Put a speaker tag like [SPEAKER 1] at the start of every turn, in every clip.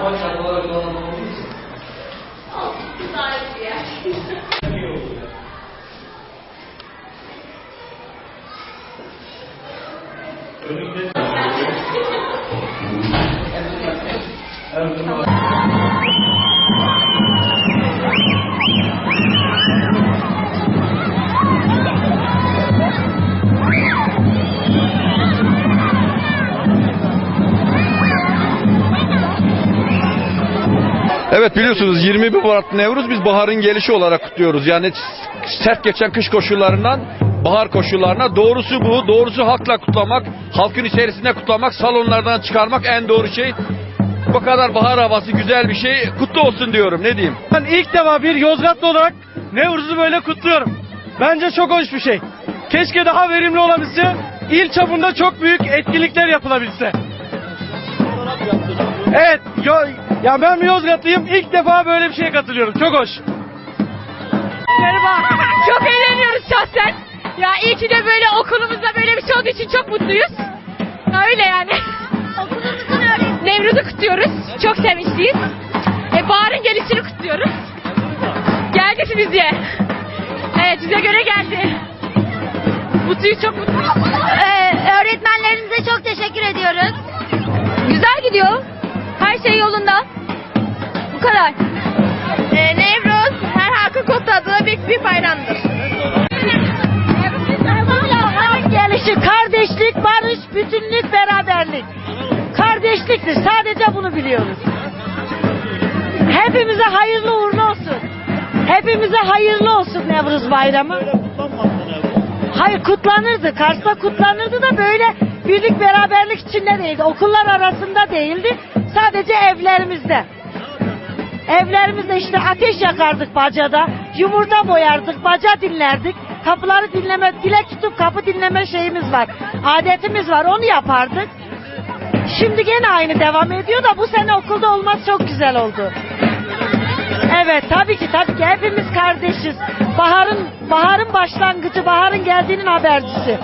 [SPEAKER 1] Aonde agora nós vamos não. Oh, que viagem. Eu não entendi.
[SPEAKER 2] É do Evet biliyorsunuz 21 Mart Nevruz biz baharın gelişi olarak kutluyoruz. Yani sert geçen kış koşullarından bahar koşullarına doğrusu bu. Doğrusu halkla kutlamak, halkın içerisinde kutlamak, salonlardan çıkarmak en doğru şey. Bu kadar bahar havası güzel bir şey. Kutlu olsun diyorum ne diyeyim.
[SPEAKER 3] Ben ilk defa bir Yozgatlı olarak Nevruz'u böyle kutluyorum. Bence çok hoş bir şey. Keşke daha verimli olabilse, il çapında çok büyük etkinlikler yapılabilse. Evet, yo, ya ben bir Yozgatlıyım. İlk defa böyle bir şeye katılıyorum. Çok hoş.
[SPEAKER 4] Merhaba. Çok eğleniyoruz şahsen. Ya iyi ki de böyle okulumuzda böyle bir şey olduğu için çok mutluyuz. Ya öyle yani. Okulumuzun Nevruz'u kutluyoruz. Çok sevinçliyiz. E, baharın gelişini kutluyoruz. Geldi bize. Evet bize göre geldi. Mutluyuz çok mutluyuz.
[SPEAKER 5] Ee, öğretmenlerimize çok teşekkür ediyoruz.
[SPEAKER 4] Güzel gidiyor. Her şey yolunda. Bu kadar.
[SPEAKER 5] Ee, Nevruz her halkın kutladığı bir, bir bayramdır. gelişi kardeşlik, barış, bütünlük, beraberlik. Kardeşliktir. Sadece bunu biliyoruz. Hepimize hayırlı uğurlu olsun. Hepimize hayırlı olsun Nevruz Bayramı. Hayır kutlanırdı. Kars'ta kutlanırdı da böyle birlik beraberlik içinde değildi. Okullar arasında değildi. Sadece evlerimizde. Evlerimizde işte ateş yakardık bacada. Yumurta boyardık, baca dinlerdik. Kapıları dinleme, dilek tutup kapı dinleme şeyimiz var. Adetimiz var, onu yapardık. Şimdi gene aynı devam ediyor da bu sene okulda olmaz çok güzel oldu. Evet tabii ki tabii ki hepimiz kardeşiz. Baharın baharın başlangıcı, baharın geldiğinin habercisi.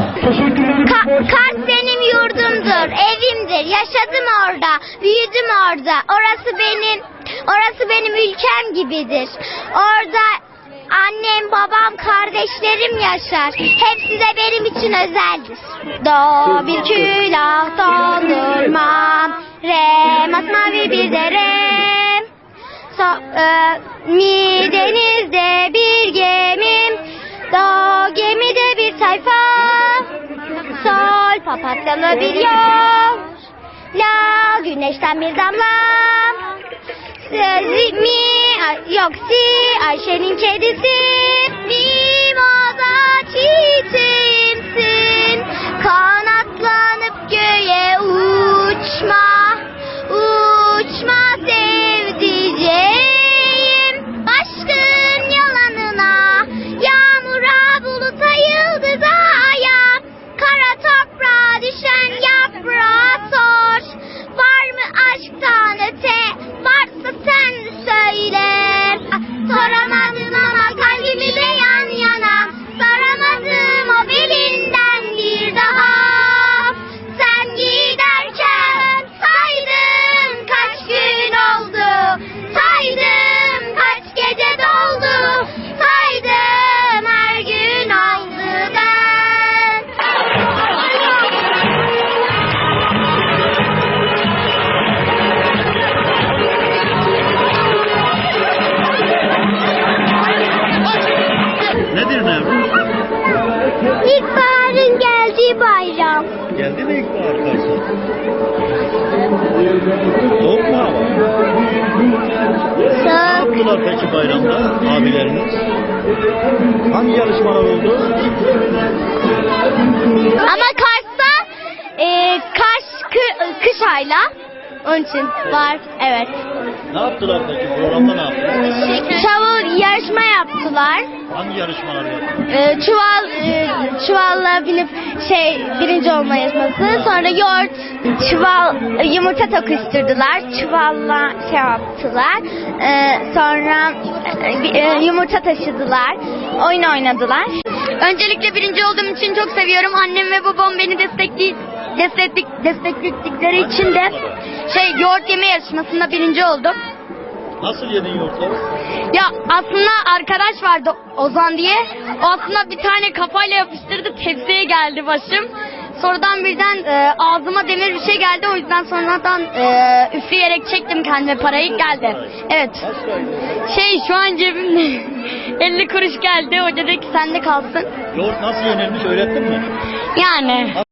[SPEAKER 6] Kars benim yurdumdur, evimdir. Yaşadım orada, büyüdüm orada. Orası benim, orası benim ülkem gibidir. Orada annem, babam, kardeşlerim yaşar. Hepsi de benim için özeldir. Do bir külah doldurmam, re masmavi bir derem. So, e, mi denizde bir gemim, do gemide bir sayfa. Sol papatyalı bir yol, la güneşten bir damla. Sizi mi, yok si, Ayşe'nin kedisi. Mimoza çiçeğimsin,
[SPEAKER 7] Soğuk mu hava?
[SPEAKER 6] Soğuk.
[SPEAKER 7] yaptılar peki bayramda abileriniz? Hangi yarışmalar oldu?
[SPEAKER 6] Ama Kars'ta e, Kars kı- kış ayla. Onun için var evet.
[SPEAKER 7] Ne yaptılar peki? Programda ne yaptılar?
[SPEAKER 6] Şavul yarışma yaptılar.
[SPEAKER 7] Hangi yarışmalar yaptılar?
[SPEAKER 6] E, çuval e, çuvalla binip şey birinci olma yarışması. Sonra yoğurt çuval yumurta tokuşturdular. Çuvalla şey yaptılar. E, sonra e, e, yumurta taşıdılar. Oyun oynadılar. Öncelikle birinci olduğum için çok seviyorum. Annem ve babam beni destekli
[SPEAKER 8] desteklik, destekledikleri için de şey yoğurt yeme yarışmasında birinci oldum.
[SPEAKER 7] Nasıl yedin yoğurtları?
[SPEAKER 8] Ya aslında arkadaş vardı Ozan diye. O aslında bir tane kafayla yapıştırdı tepsiye geldi başım. Sonradan birden e, ağzıma demir bir şey geldi. O yüzden sonradan e, üfleyerek çektim kendime parayı geldi. Evet. Şey şu an cebimde 50 kuruş geldi. Hoca dedi ki sende kalsın.
[SPEAKER 7] Yoğurt nasıl yenilmiş öğrettin mi?
[SPEAKER 8] Yani